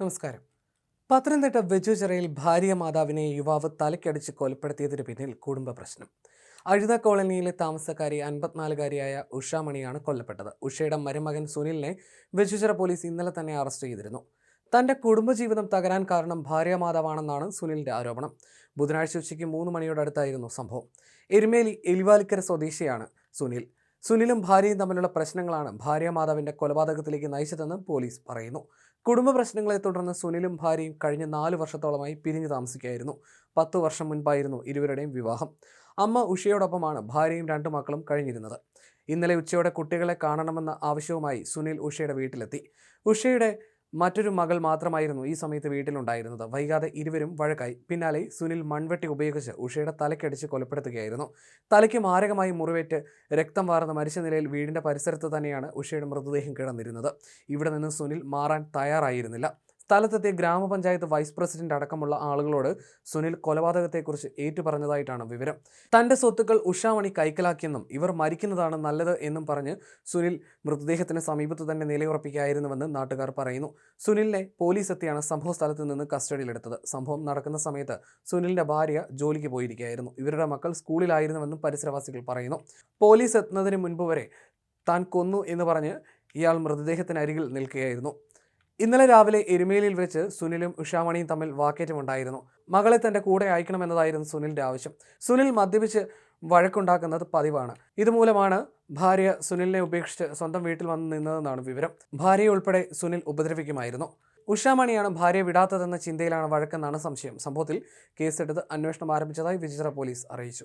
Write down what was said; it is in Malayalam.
നമസ്കാരം. പത്തനംതിട്ട വെജുചിറയിൽ ഭാര്യ മാതാവിനെ യുവാവ് തലക്കടിച്ച് കൊലപ്പെടുത്തിയതിന് പിന്നിൽ കുടുംബ പ്രശ്നം. അഴുത കോളനിയിലെ താമസക്കാരി അൻപത്തിനാലുകാരിയായ ഉഷാമണിയാണ് കൊല്ലപ്പെട്ടത്. ഉഷയുടെ മരുമകൻ സുനിലിനെ വെജുചിറ പോലീസ് ഇന്നലെ തന്നെ അറസ്റ്റ് ചെയ്തിരുന്നു. തന്റെ കുടുംബജീവിതം തകരാൻ കാരണം ഭാര്യ മാതാവാണെന്നാണ് സുനിലിന്റെ ആരോപണം. ബുധനാഴ്ച ഉച്ചയ്ക്ക് മൂന്ന് മണിയോടടുത്തായിരുന്നു സംഭവം. എരുമേലി എലിവാലിക്കര സ്വദേശിയാണ് സുനിൽ. സുനിലും ഭാര്യയും തമ്മിലുള്ള പ്രശ്നങ്ങളാണ് ഭാര്യ മാതാവിന്റെ കൊലപാതകത്തിലേക്ക് നയിച്ചതെന്ന് പോലീസ് പറയുന്നു. കുടുംബ പ്രശ്നങ്ങളെ തുടർന്ന് സുനിലും ഭാര്യയും കഴിഞ്ഞ നാല് വർഷത്തോളമായി പിരിഞ്ഞു താമസിക്കുകയായിരുന്നു. പത്തു വർഷം മുൻപായിരുന്നു ഇരുവരുടെയും വിവാഹം. അമ്മ ഉഷയോടൊപ്പമാണ് ഭാര്യയും രണ്ടു മക്കളും കഴിഞ്ഞിരുന്നത്. ഇന്നലെ ഉച്ചയോടെ കുട്ടികളെ കാണണമെന്ന ആവശ്യവുമായി സുനിൽ ഉഷയുടെ വീട്ടിലെത്തി. ഉഷയുടെ മറ്റൊരു മകൾ മാത്രമായിരുന്നു ഈ സമയത്ത് വീട്ടിലുണ്ടായിരുന്നത്. വൈകാതെ ഇരുവരും വഴക്കായി. പിന്നാലെ സുനിൽ മൺവെട്ടി ഉപയോഗിച്ച് ഉഷയുടെ തലക്കടിച്ച് കൊലപ്പെടുത്തുകയായിരുന്നു. തലയ്ക്ക് മാരകമായി മുറിവേറ്റ് രക്തം വാർന്ന മരിച്ച നിലയിൽ വീടിന്റെ പരിസരത്ത് തന്നെയാണ് ഉഷയുടെ മൃതദേഹം കിടന്നിരുന്നത്. ഇവിടെ നിന്ന് സുനിൽ മാറാൻ തയ്യാറായിരുന്നില്ല. സ്ഥലത്തെത്തിയ ഗ്രാമപഞ്ചായത്ത് വൈസ് പ്രസിഡന്റ് അടക്കമുള്ള ആളുകളോട് സുനിൽ കൊലപാതകത്തെക്കുറിച്ച് ഏറ്റുപറഞ്ഞതായിട്ടാണ് വിവരം. തന്റെ സ്വത്തുക്കൾ ഉഷാമണി കൈക്കലാക്കിയെന്നും ഇവർ മരിക്കുന്നതാണ് നല്ലത് എന്നും പറഞ്ഞ് സുനിൽ മൃതദേഹത്തിന് സമീപത്ത് തന്നെ നിലയുറപ്പിക്കുകയായിരുന്നുവെന്ന് നാട്ടുകാർ പറയുന്നു. സുനിലിനെ പോലീസ് എത്തിയാണ് സംഭവ സ്ഥലത്ത് നിന്ന് കസ്റ്റഡിയിലെടുത്തത്. സംഭവം നടക്കുന്ന സമയത്ത് സുനിലിന്റെ ഭാര്യ ജോലിക്ക് പോയിരിക്കുകയായിരുന്നു. ഇവരുടെ മക്കൾ സ്കൂളിലായിരുന്നുവെന്നും പരിസരവാസികൾ പറയുന്നു. പോലീസ് എത്തുന്നതിന് മുൻപ് വരെ താൻ കൊന്നു എന്ന് പറഞ്ഞ് ഇയാൾ മൃതദേഹത്തിനരികിൽ നിൽക്കുകയായിരുന്നു. ഇന്നലെ രാവിലെ എരുമേലിയിൽ വെച്ച് സുനിലും ഉഷാമണിയും തമ്മിൽ വാക്കേറ്റമുണ്ടായിരുന്നു. മകളെ തന്റെ കൂടെ അയക്കണമെന്നതായിരുന്നു സുനിലിന്റെ ആവശ്യം. സുനിൽ മദ്യപിച്ച് വഴക്കുണ്ടാക്കുന്നത് പതിവാണ്. ഇതുമൂലമാണ് ഭാര്യ സുനിലിനെ ഉപേക്ഷിച്ച് സ്വന്തം വീട്ടിൽ വന്ന് നിന്നതെന്നാണ് വിവരം. ഭാര്യയെ ഉൾപ്പെടെ സുനിൽ ഉപദ്രവിക്കുമായിരുന്നു. ഉഷാമണിയാണ് ഭാര്യയെ വിടാത്തതെന്ന ചിന്തയിലാണ് വഴക്കെന്നാണ് സംശയം. സംഭവത്തിൽ കേസെടുത്ത് അന്വേഷണം ആരംഭിച്ചതായി വിചിത്ര പോലീസ് അറിയിച്ചു.